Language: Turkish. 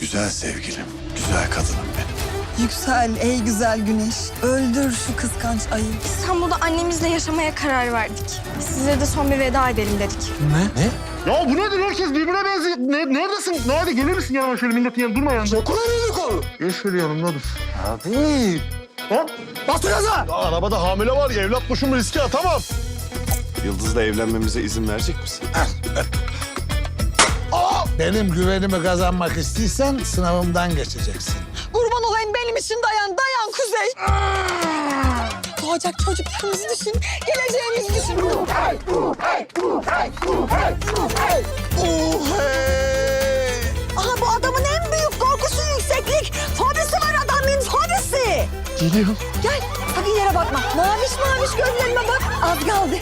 Güzel sevgilim, güzel kadınım benim. Yüksel ey güzel güneş. Öldür şu kıskanç ayı. İstanbul'da annemizle yaşamaya karar verdik. Size de son bir veda edelim dedik. Ne? Ne? Ya bu nedir? Herkes birbirine benziyor. Ne, neredesin? Nerede? Gelir misin yanıma şöyle milletin yanında? Durma yanında. Kullanıyorduk onu. Gel şöyle yanımda dur. Abi. Hop. Bas gaza. Ya arabada hamile var ya evlat boşum riske atamam. Yıldız'la evlenmemize izin verecek misin? Benim güvenimi kazanmak istiyorsan sınavımdan geçeceksin. Kurban olayım benim için dayan dayan Kuzey. Doğacak çocuklarımızı düşün. Geleceğimizi düşün. Aha bu adamın en büyük korkusu yükseklik. Fobisi var adamın fobisi. Geliyor. Gel sakın yere bakma. Maviş maviş gözlerime bak. Az kaldı.